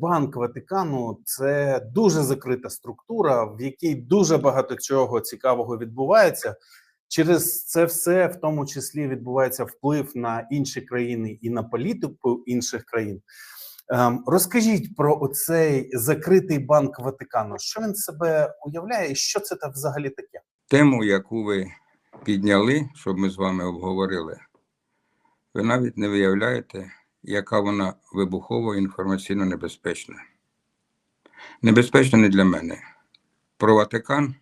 Банк Ватикану це дуже закрита структура, в якій дуже багато чого цікавого відбувається. Через це все, в тому числі, відбувається вплив на інші країни і на політику інших країн. Ем, розкажіть про оцей закритий банк Ватикану. Що він себе уявляє, і що це там взагалі таке? Тему, яку ви підняли, щоб ми з вами обговорили, ви навіть не виявляєте, яка вона вибухово інформаційно небезпечна. Небезпечна не для мене. Про Ватикан,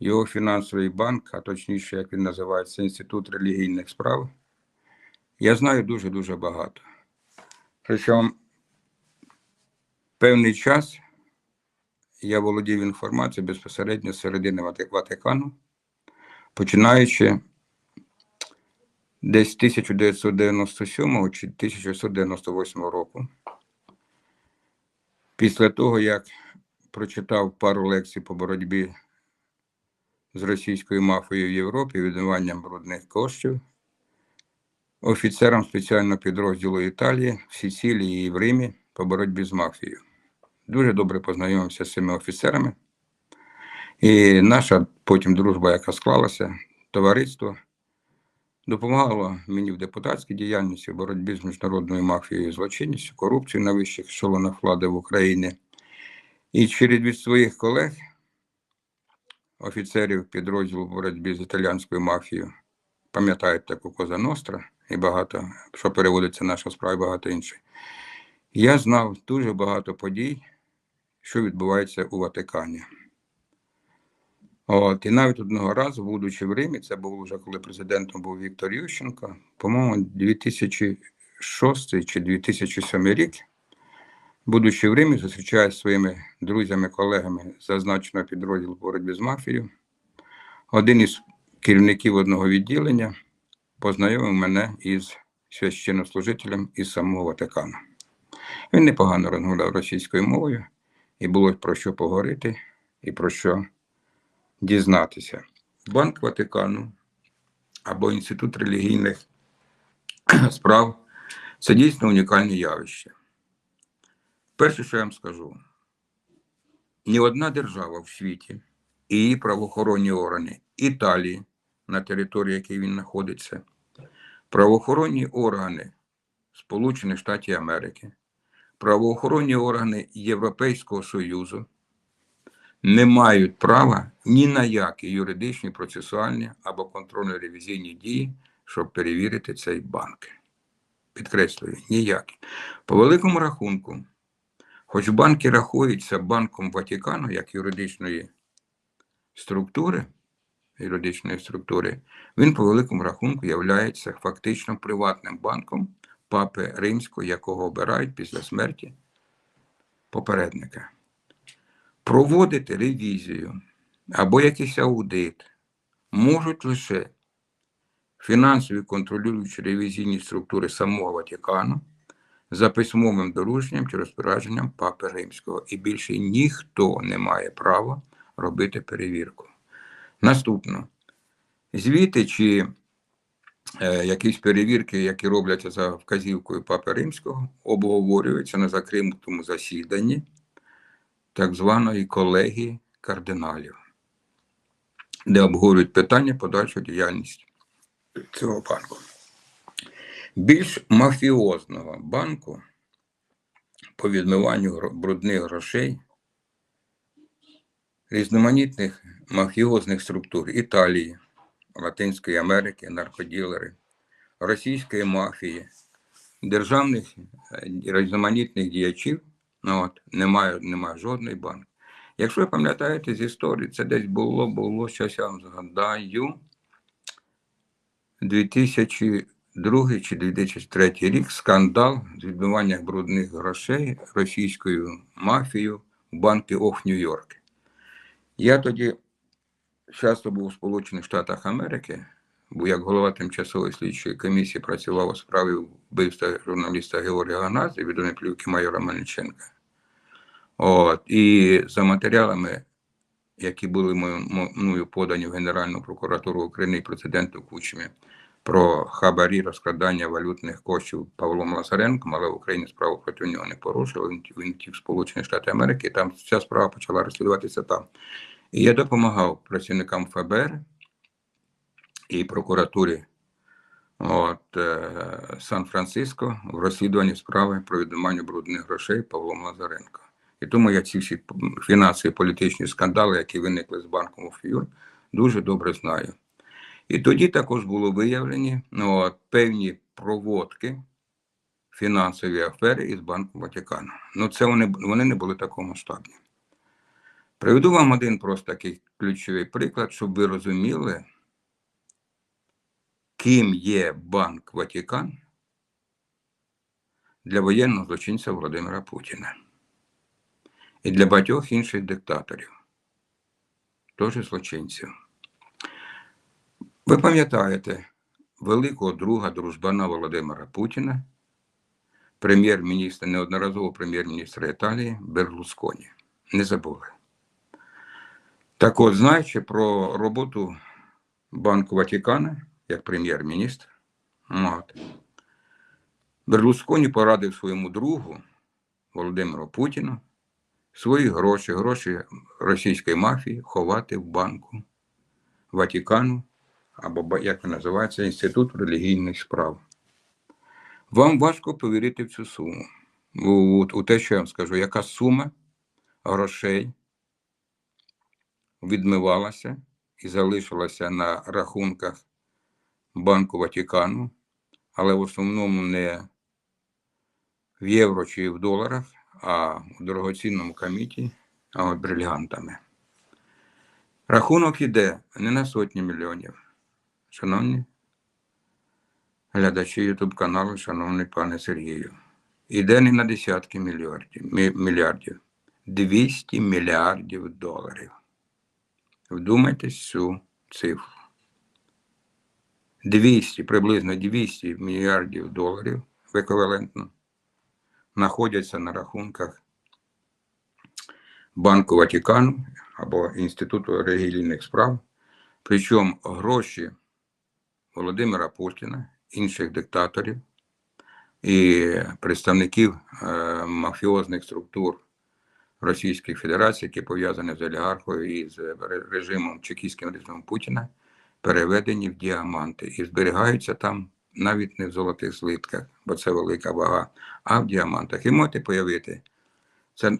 його фінансовий банк, а точніше, як він називається, Інститут релігійних справ, я знаю дуже-дуже багато. Причому певний час я володів інформацією безпосередньо з середини Ватикану, починаючи десь 1997 чи 1998 року. Після того, як прочитав пару лекцій по боротьбі з російською мафією в Європі, відмиванням брудних коштів, офіцером спеціального підрозділу Італії в Сицилії і в Римі по боротьбі з мафією. Дуже добре познайомився з цими офіцерами. І наша потім дружба, яка склалася, товариство, допомагало мені в депутатській діяльності, в боротьбі з міжнародною мафією і злочинністю, корупцією на вищих ешелонах влади в Україні. І через від своїх колег, офіцерів підрозділу боротьбі з італіянською мафією, пам'ятають таку Коза Ностра і багато, що переводиться наша справа, і багато інших. Я знав дуже багато подій, що відбувається у Ватикані. От, і навіть одного разу, будучи в Римі, це було вже коли президентом був Віктор Ющенко, по-моєму, 2006 чи 2007 рік, будучи в Римі, зустрічаюся своїми друзями, колегами зазначеного підрозділу боротьби з мафією. Один із керівників одного відділення познайомив мене із священнослужителем із самого Ватикану. Він непогано розмовляв російською мовою, і було про що поговорити і про що дізнатися. Банк Ватикану або Інститут релігійних справ це дійсно унікальне явище. Перше, що я вам скажу, ні одна держава в світі і її правоохоронні органи Італії, на території якій він знаходиться, правоохоронні органи Сполучених Штатів Америки, правоохоронні органи Європейського Союзу не мають права ні на які юридичні, процесуальні або контрольно-ревізійні дії, щоб перевірити цей банк. Підкреслюю, ніякі. По великому рахунку, хоч банки рахуються банком Ватикану як юридичної структури, юридичної структури, він по великому рахунку є фактично приватним банком папи Римського, якого обирають після смерті попередника. Проводити ревізію або якийсь аудит можуть лише фінансові контролюючі ревізійні структури самого Ватикану за письмовим дорученням чи розпорядженням Папи Римського. І більше ніхто не має права робити перевірку. Наступно, звіти чи е, якісь перевірки, які робляться за вказівкою Папи Римського, обговорюються на закритому засіданні так званої колегії кардиналів, де обговорюють питання подальшої діяльності цього банку. Більш мафіозного банку по відмиванню брудних грошей, різноманітних мафіозних структур Італії, Латинської Америки, наркоділери, російської мафії, державних е, різноманітних діячів Ну, от, немає, немає жодної банки. Якщо ви пам'ятаєте з історії, це десь було, було, щось я вам згадаю, 2002 чи 2003 рік скандал з відмиванням брудних грошей російською мафією в банки Оф Нью-Йорк. Я тоді часто був у Сполучених Штатах Америки, бо як голова тимчасової слідчої комісії працював у справі вбивства журналіста Георгія Ганазі, відомої плівки майора Мельниченка. От, і за матеріалами, які були мною- подані в Генеральну прокуратуру України і президенту Кучмі, про хабарі розкрадання валютних коштів Павлом Лазаренком, але в Україні справу проти нього не порушили. Він, втік Сполучені Штати Америки, там ця справа почала розслідуватися там. І я допомагав працівникам ФБР і прокуратурі от, е, Сан-Франциско в розслідуванні справи про відмивання брудних грошей Павлом Лазаренко. І тому я ці всі фінансові політичні скандали, які виникли з банком Офіюр, дуже добре знаю. І тоді також було виявлені ну, от, певні проводки фінансові афери із Банком Ватикану. Ну, це вони, вони не були такого масштабні. Приведу вам один просто такий ключовий приклад, щоб ви розуміли, ким є Банк Ватикан для воєнного злочинця Володимира Путіна і для багатьох інших диктаторів, теж злочинців. Ви пам'ятаєте великого друга дружбана Володимира Путіна, прем'єр-міністра, неодноразово прем'єр-міністра Італії Берлусконі. Не забули. Так от, знаючи про роботу Банку Ватикана як прем'єр-міністр, Берлусконі порадив своєму другу Володимиру Путіну свої гроші, гроші російської мафії ховати в банку Ватикану або як він називається Інститут релігійних справ. Вам важко повірити в цю суму. У, у те, що я вам скажу, яка сума грошей відмивалася і залишилася на рахунках Банку Ватикану, але в основному не в євро чи в доларах, а в дорогоцінному каміті, а брильгантами. Рахунок іде не на сотні мільйонів. Шановні глядачі Ютуб каналу, шановний пане Сергію, іде не на десятки мільярдів, мільярдів 200 мільярдів доларів. Вдумайтесь цю цифру. 200, приблизно 200 мільярдів доларів еквівалентно знаходяться на рахунках Банку Ватикану або Інституту релігійних справ. Причому гроші Володимира Путіна, інших диктаторів і представників е, мафіозних структур Російської Федерації, які пов'язані з олігархою і з режимом чекістським режимом Путіна, переведені в діаманти і зберігаються там навіть не в золотих злитках, бо це велика вага, а в діамантах. І можете появити, це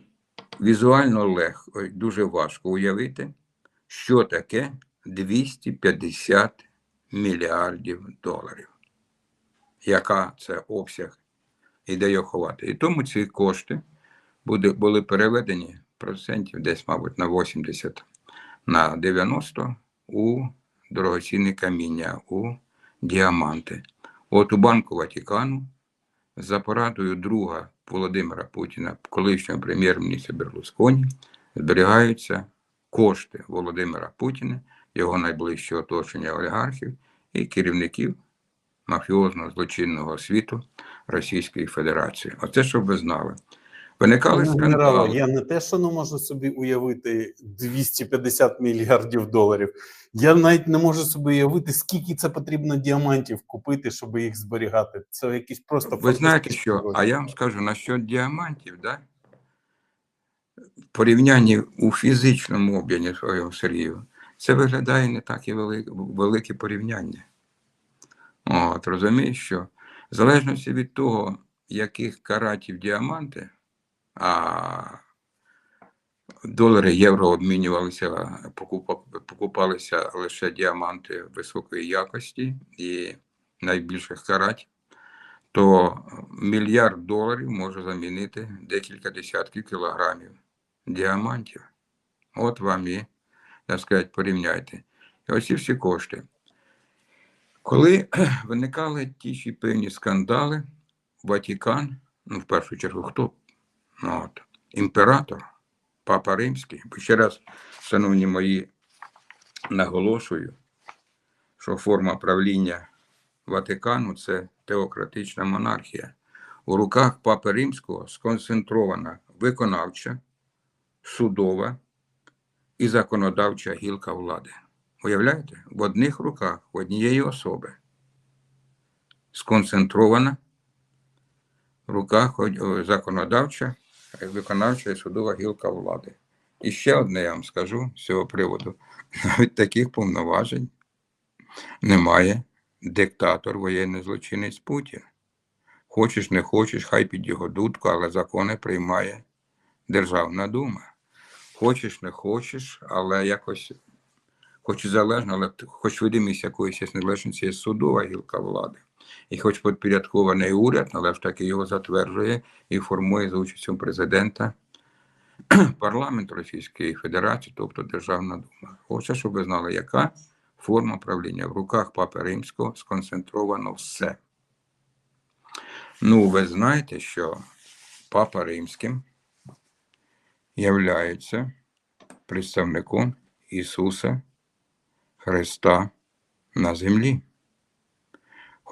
візуально легко, дуже важко уявити, що таке 250 мільярдів доларів. Яка це обсяг і де його ховати. І тому ці кошти були переведені процентів десь, мабуть, на 80, на 90 у дорогоцінне каміння, у діаманти. От у Банку Ватикану за порадою друга Володимира Путіна, колишнього прем'єр-міністра Берлусконі, зберігаються кошти Володимира Путіна, його найближчого оточення олігархів і керівників мафіозного злочинного світу Російської Федерації. Оце щоб ви знали. Виникали скандали. я не те, що не можу собі уявити 250 мільярдів доларів. Я навіть не можу собі уявити, скільки це потрібно діамантів купити, щоб їх зберігати. Це якісь просто Ви знаєте що? А я вам скажу насчет діамантів, да? В порівнянні у фізичному об'ємі свого Сергію, це виглядає не так і велике, велике порівняння. От, розумієш, що в залежності від того, яких каратів діаманти, а долари, євро обмінювалися, покупалися лише діаманти високої якості і найбільших каратів, то мільярд доларів може замінити декілька десятків кілограмів діамантів. От вам і, так сказати, порівняйте. І оці всі кошти. Коли виникали ті чи певні скандали, Ватикан, ну, в першу чергу, хто? Ну, от, імператор, Папа Римський. Ще раз, шановні мої, наголошую, що форма правління Ватикану це теократична монархія. У руках Папи Римського сконцентрована виконавча, судова і законодавча гілка влади. Уявляєте? В одних руках, в однієї особи. сконцентрована в руках о, законодавча, виконавча і судова гілка влади. І ще одне я вам скажу з цього приводу: навіть таких повноважень немає диктатор, воєнний злочинець Путін. Хочеш, не хочеш, хай під його дудку, але закони приймає Державна дума. Хочеш, не хочеш, але якось, хоч і залежно, але хоч видимість якоїсь незалежності є судова гілка влади. І хоч підпорядкований уряд, але ж таки його затверджує і формує за участю президента парламент Російської Федерації, тобто Державна дума. Хоче, щоб ви знали, яка форма правління. В руках Папи Римського сконцентровано все. Ну, ви знаєте, що Папа Римським являється представником Ісуса Христа на землі.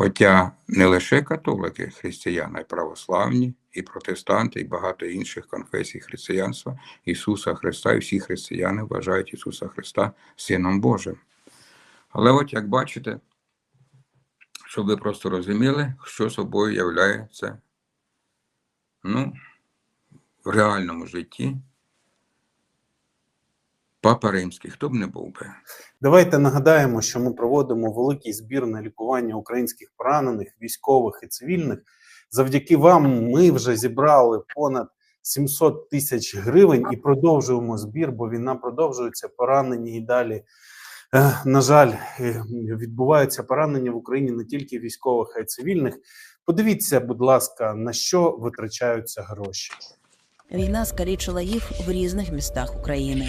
Хоча не лише католики, християни, а й православні, і протестанти, і багато інших конфесій християнства Ісуса Христа, і всі християни вважають Ісуса Христа Сином Божим. Але от як бачите, щоб ви просто розуміли, що собою являється ну, в реальному житті Папа Римський, хто б не був би. Давайте нагадаємо, що ми проводимо великий збір на лікування українських поранених, військових і цивільних. Завдяки вам ми вже зібрали понад 700 тисяч гривень і продовжуємо збір, бо війна продовжується. Поранені і далі. Е, На жаль, е, відбуваються поранення в Україні не тільки військових, а й цивільних. Подивіться, будь ласка, на що витрачаються гроші. Війна скалічила їх в різних містах України.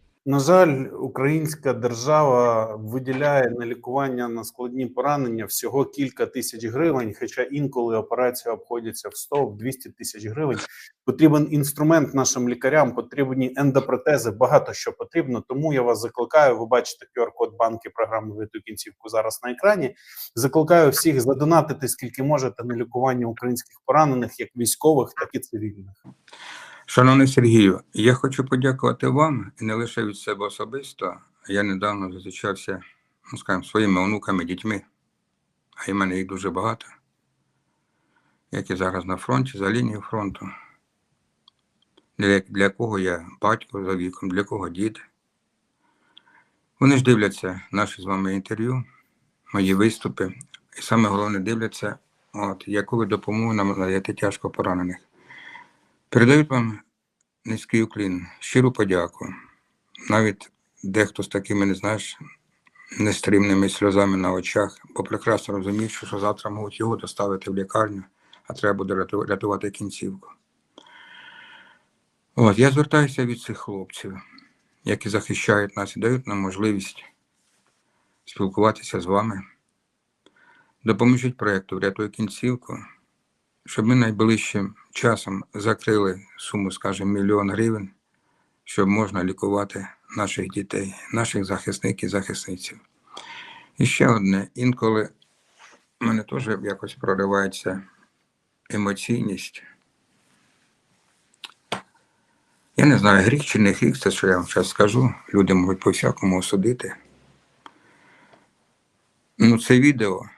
На жаль, українська держава виділяє на лікування на складні поранення всього кілька тисяч гривень, хоча інколи операції обходяться в 100 в 200 тисяч гривень. Потрібен інструмент нашим лікарям, потрібні ендопротези, багато що потрібно. Тому я вас закликаю. Ви бачите QR-код банки програми «Врятуй кінцівку зараз на екрані. Закликаю всіх задонатити скільки можете на лікування українських поранених, як військових, так і цивільних. Шановний Сергію, я хочу подякувати вам і не лише від себе особисто. Я недавно зустрічався, ну скажімо, своїми онуками, дітьми, а в мене їх дуже багато, які зараз на фронті, за лінією фронту. Для, для кого я батько за віком, для кого дід. Вони ж дивляться наші з вами інтерв'ю, мої виступи, і саме головне дивляться, от, яку ви допомогу нам надаєте тяжко поранених. Передають вам низький уклін, щиру подяку. Навіть дехто з такими, не знаєш, нестримними сльозами на очах, бо прекрасно розуміють, що завтра можуть його доставити в лікарню, а треба буде рятувати кінцівку. От, я звертаюся від цих хлопців, які захищають нас і дають нам можливість спілкуватися з вами. Допоможіть проєкту Врятуй кінцівку щоб ми найближчим часом закрили суму, скажімо, мільйон гривень, щоб можна лікувати наших дітей, наших захисників і захисниців. І ще одне, інколи в мене теж якось проривається емоційність. Я не знаю, гріх чи не гріх, це що я вам зараз скажу. Люди можуть по-всякому осудити. Ну, це відео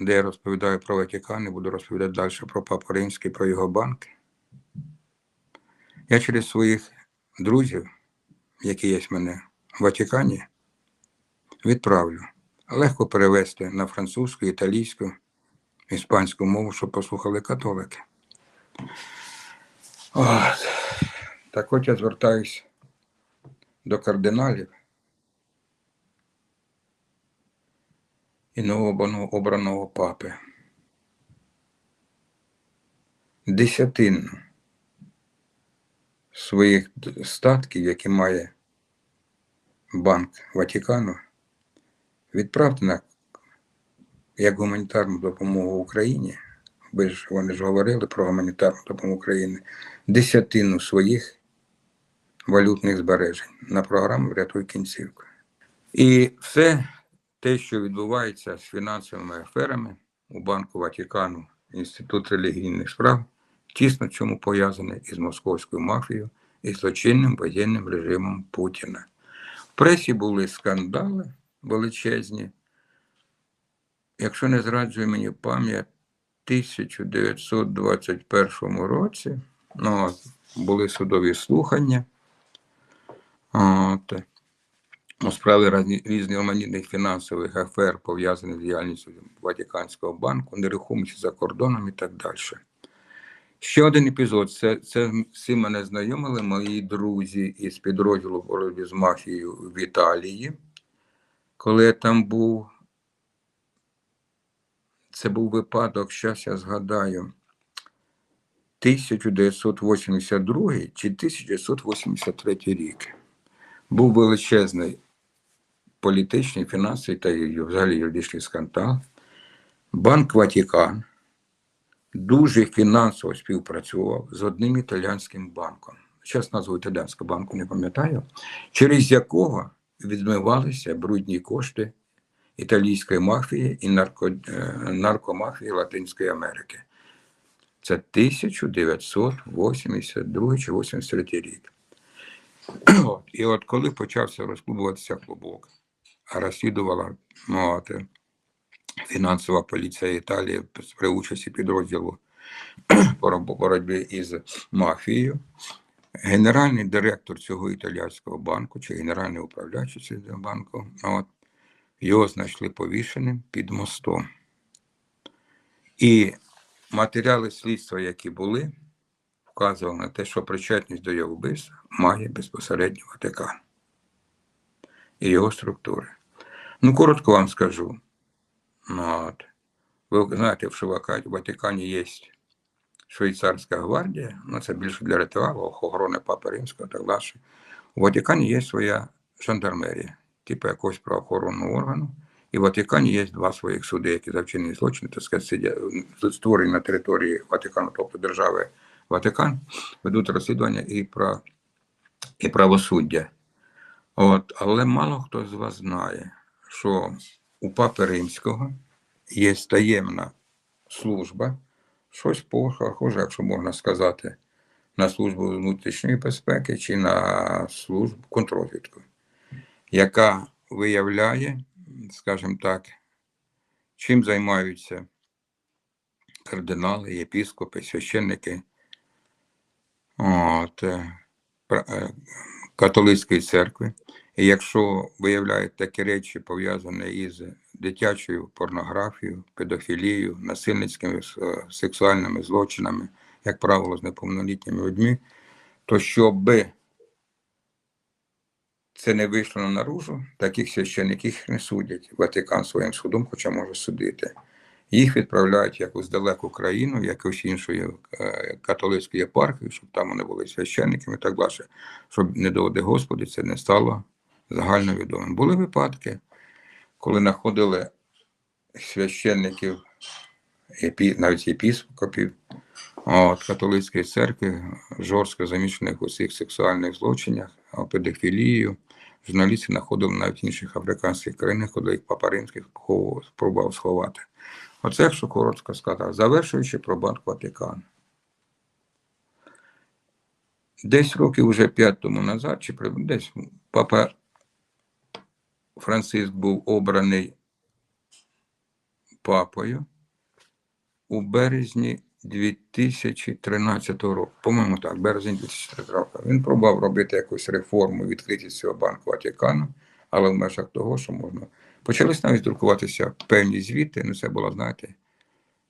де я розповідаю про Ватикан і буду розповідати далі про Папу Римський, про його банки. Я через своїх друзів, які є в мене в Ватикані, відправлю. Легко перевести на французьку, італійську, іспанську мову, щоб послухали католики. От. Так от я звертаюсь до кардиналів і новообраного обраного папи. Десятину своїх статків, які має Банк Ватикану, відправте на як гуманітарну допомогу Україні. Ви ж вони ж говорили про гуманітарну допомогу України, десятину своїх валютних збережень на програму Врятуй кінцівку. І все те, що відбувається з фінансовими аферами у Банку Ватикану, Інститут релігійних справ, тісно чому пов'язане із московською мафією і злочинним воєнним режимом Путіна. В пресі були скандали величезні. Якщо не зраджує мені пам'ять, в 1921 році ну, були судові слухання от, у справі різноманітних фінансових афер, пов'язаних з діяльністю Ватиканського банку, нерухомості за кордоном і так далі. Ще один епізод. Це, це цим мене знайомили мої друзі із підрозділу боротьби з мафією в Італії. Коли я там був, це був випадок, зараз я згадаю, 1982 чи 1983 рік. Був величезний політичний, фінансовий та взагалі юридичний скандал. Банк Ватикан дуже фінансово співпрацював з одним італійським банком. Зараз назву італійського банку не пам'ятаю, через якого відмивалися брудні кошти італійської мафії і нарко, е, наркомафії Латинської Америки. Це 1982 чи 83 рік. І от коли почався розклубуватися клубок, розслідувала ну, е, фінансова поліція Італії при участі підрозділу по боротьбі із мафією, генеральний директор цього італійського банку чи генеральний управляючий цього банку, от, його знайшли повішеним під мостом. І матеріали слідства, які були, вказували на те, що причетність до його вбивства має безпосередньо Ватикан і його структури. Ну, коротко вам скажу. Ну, от. Ви знаєте, в Ватикані є швейцарська гвардія, ну це більше для ритуалу, охорони Папи Римського так далі. У Ватикані є своя жандармерія, типу якогось правоохоронного органу. І в Ватикані є два своїх суди, які за вчинені злочини, так сказати, сидять, створені на території Ватикану, тобто держави Ватикан, ведуть розслідування і про і правосуддя. От, але мало хто з вас знає, що у Папи Римського є таємна служба, щось похоже, якщо можна сказати, на службу внутрішньої безпеки чи на службу контррозвідку, яка виявляє, скажімо так, чим займаються кардинали, єпіскопи, священники. От, е, е, католицької церкви. І якщо виявляють такі речі, пов'язані із дитячою порнографією, педофілією, насильницькими е, сексуальними злочинами, як правило, з неповнолітніми людьми, то щоб це не вийшло на наружу, таких священиків не судять. Ватикан своїм судом, хоча може судити. Їх відправляють якусь далеку країну, якусь іншу е, католицьку єпархію, щоб там вони були священниками і так далі. Щоб не доводи Господи, це не стало загальновідомим. Були випадки, коли знаходили священників, навіть єпіскопів от, католицької церкви, жорстко замішаних у всіх сексуальних злочинах, педофілію. Журналісти знаходили навіть в інших африканських країнах, коли їх Папа Римський спробував сховати. Оце, якщо коротко сказав, завершуючи про Банк Ватикан. Десь років вже п'ять тому назад, чи десь папа Франциск був обраний папою у березні 2013 року. По-моєму, так, березень 2013 року. Він пробував робити якусь реформу відкритість цього банку Ватикану, але в межах того, що можна. Почались навіть друкуватися певні звіти. Ну, це була, знаєте,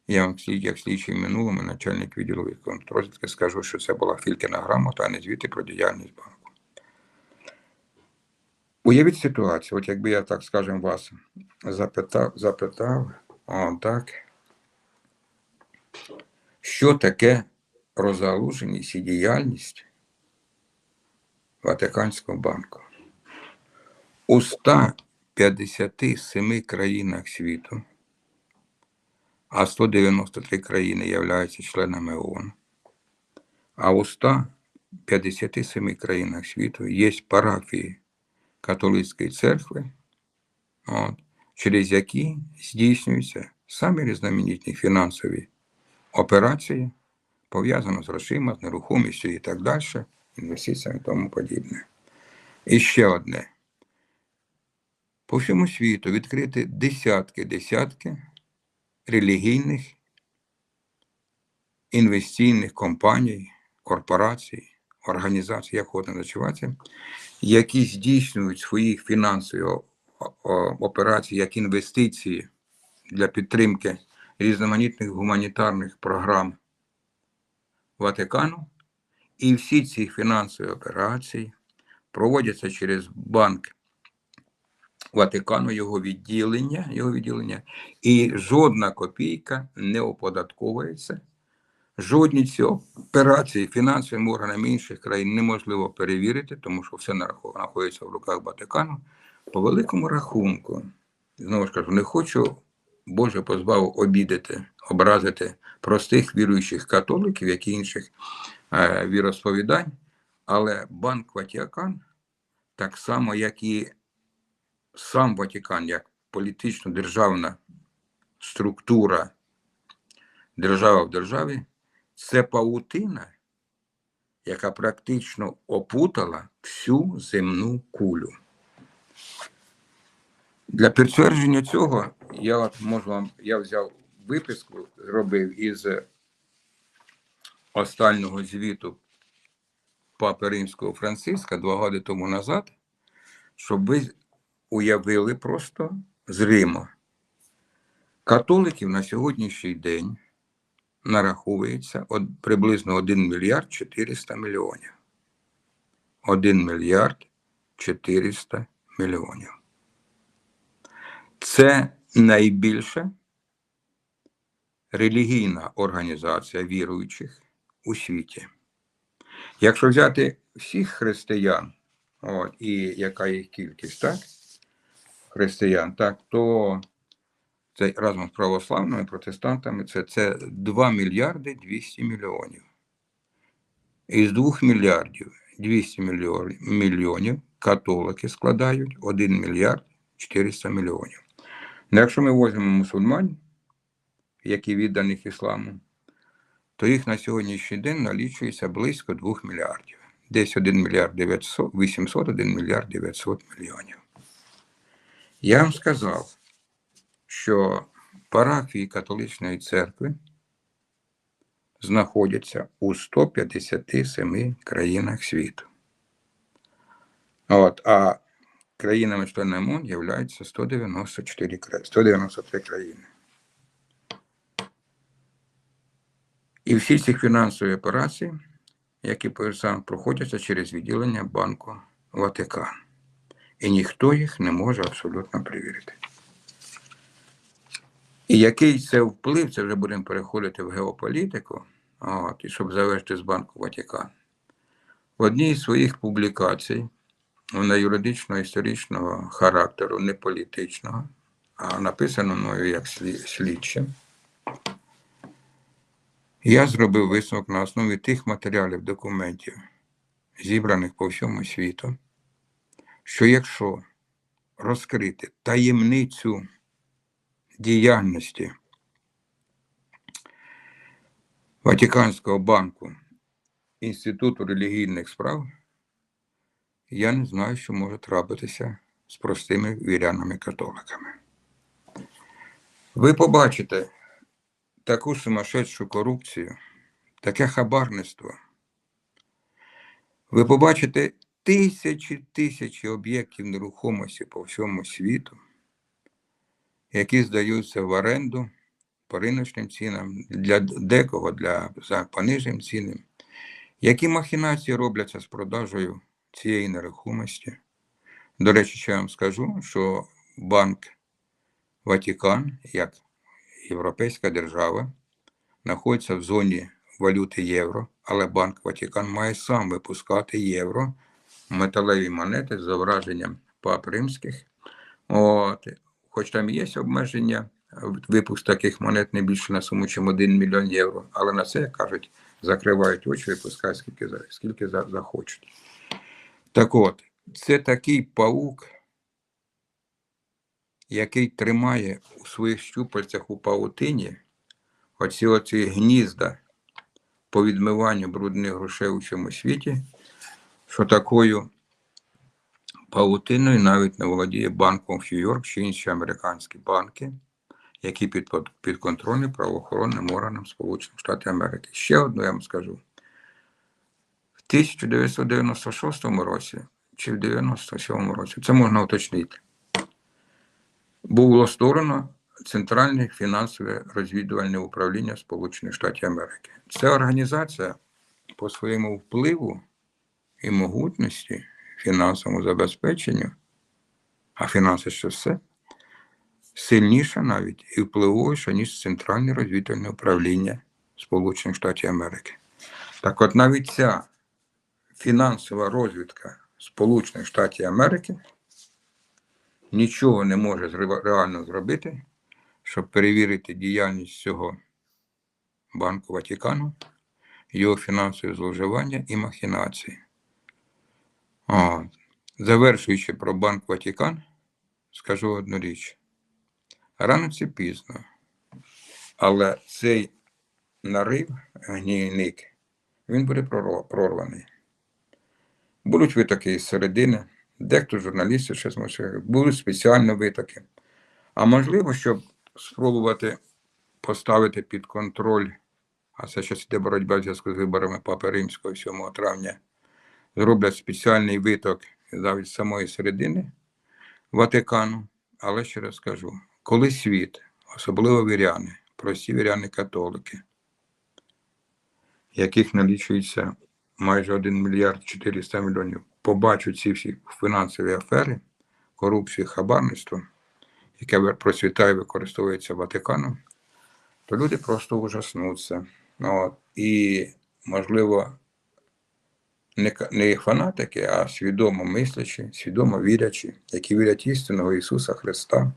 Я вам як слідчий минулому начальник відділу контррозвідки скажу, що це була Фількіна грамота, а не звіти про діяльність банку. Уявіть ситуацію, от якби я так скажемо вас запитав, запитав, о, так, що таке розгалуженість і діяльність Ватиканського банку? У 157 країнах світу, а 193 країни являються членами ООН, а у 157 країнах світу є парафії католицької церкви, от, через які здійснюються самі різноманітні фінансові операції, пов'язані з грошима, з нерухомістю і так далі, інвестиціями і тому подібне. І ще одне. По всьому світу відкрити десятки десятки релігійних інвестиційних компаній, корпорацій, організацій, як хочете називати, які здійснюють свої фінансові операції як інвестиції для підтримки різноманітних гуманітарних програм Ватикану, і всі ці фінансові операції проводяться через банк Ватикану, його відділення, його відділення, і жодна копійка не оподатковується. Жодні ці операції фінансовими органами інших країн неможливо перевірити, тому що все знаходиться в руках Ватикану. По великому рахунку, знову ж кажу, не хочу, Боже позбав обідати, образити простих віруючих католиків, як і інших е, віросповідань, але Банк Ватикан, так само, як і сам Ватикан, як політично-державна структура держава в державі, це паутина, яка практично опутала всю земну кулю. Для підтвердження цього я от можу вам, я взяв виписку, зробив із останнього звіту Папи Римського Франциска два роки тому назад, щоб ви уявили просто з Риму. Католиків на сьогоднішній день нараховується приблизно 1 мільярд 400 мільйонів. 1 мільярд 400 мільйонів. Це найбільша релігійна організація віруючих у світі. Якщо взяти всіх християн, от, і яка їх кількість, так? Християн, так, то це разом з православними протестантами це, це 2 мільярди 200 мільйонів. Із 2 мільярдів 200 мільйонів, католики складають 1 мільярд 400 мільйонів. Ну, якщо ми візьмемо мусульман, які відданих ісламу, то їх на сьогоднішній день налічується близько 2 мільярдів. Десь 1 мільярд 900, 800, 1 мільярд 900 мільйонів. Я вам сказав, що парафії католичної церкви знаходяться у 157 країнах світу. От, а країнами членами ООН являються 194, 193 країни. І всі ці фінансові операції, які проходяться через відділення Банку Ватикан. І ніхто їх не може абсолютно перевірити. І який це вплив, це вже будемо переходити в геополітику, от, і щоб завершити з Банку Ватикан. В одній з своїх публікацій, вона юридичного історичного характеру, не політичного, а написано мною як слі- слідчим, я зробив висновок на основі тих матеріалів, документів, зібраних по всьому світу, що якщо розкрити таємницю діяльності Ватиканського банку Інституту релігійних справ, я не знаю, що може трапитися з простими вірянами-католиками. Ви побачите таку сумасшедшу корупцію, таке хабарництво. Ви побачите тисячі тисячі об'єктів нерухомості по всьому світу, які здаються в оренду по риночним цінам, для декого для за пониженим цінам. Які махінації робляться з продажею цієї нерухомості? До речі, ще я вам скажу, що банк Ватикан, як європейська держава, знаходиться в зоні валюти євро, але банк Ватикан має сам випускати євро, металеві монети з зображенням пап римських. От. Хоч там є обмеження, випуск таких монет не більше на суму, чим 1 мільйон євро, але на це, як кажуть, закривають очі, випускають скільки, скільки захочуть. Так от, це такий паук, який тримає у своїх щупальцях у паутині оці гнізда по відмиванню брудних грошей у цьому світі, що такою паутиною навіть не володіє банком Нью-Йорк чи інші американські банки, які під, підконтрольні правоохоронним органам Сполучених Штатів Америки. Ще одну я вам скажу. В 1996 році чи в 97 році, це можна уточнити, було створено Центральне фінансове розвідувальне управління Сполучених Штатів Америки. Ця організація по своєму впливу і могутності, фінансовому забезпеченню, а фінанси ще все, сильніша навіть і впливовіша, ніж Центральне розвідувальне управління Сполучених Штатів Америки. Так от навіть ця фінансова розвідка Сполучених Штатів Америки нічого не може реально зробити, щоб перевірити діяльність цього Банку Ватикану, його фінансові зловживання і махінації. От. Завершуючи про Банк Ватикан, скажу одну річ. Рано чи пізно, але цей нарив, гнійник, він буде прорваний. Будуть витоки із середини, дехто з журналістів ще зможе, будуть спеціальні витоки. А можливо, щоб спробувати поставити під контроль, а це зараз йде боротьба в зв'язку з виборами Папи Римського 7 травня, зроблять спеціальний виток з самої середини Ватикану. Але ще раз скажу, коли світ, особливо віряни, прості віряни-католики, яких налічується майже 1 мільярд 400 мільйонів, побачать ці всі фінансові афери, корупцію, хабарництво, яке процвітає і використовується Ватиканом, то люди просто ужаснуться. Ну, От. І, можливо, не, фанатики, а свідомо мислячі, свідомо вірячі, які вірять істинного Ісуса Христа,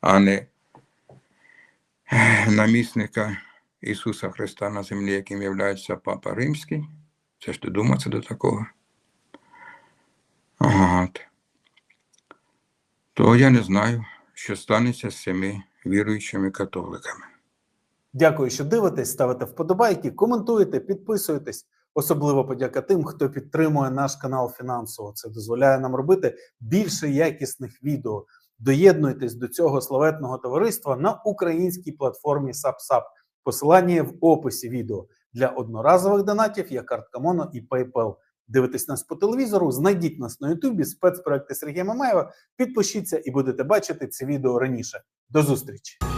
а не намісника Ісуса Христа на землі, яким являється Папа Римський. Це ж додуматися до такого. От. То я не знаю, що станеться з цими віруючими католиками. Дякую, що дивитесь, ставите вподобайки, коментуєте, підписуєтесь. Особливо подяка тим, хто підтримує наш канал фінансово. Це дозволяє нам робити більше якісних відео. Доєднуйтесь до цього славетного товариства на українській платформі SubSub. Посилання в описі відео для одноразових донатів є картка Моно і PayPal. Дивитесь нас по телевізору, знайдіть нас на Ютубі, спецпроекти Сергія Мамаєва. Підпишіться і будете бачити це відео раніше. До зустрічі!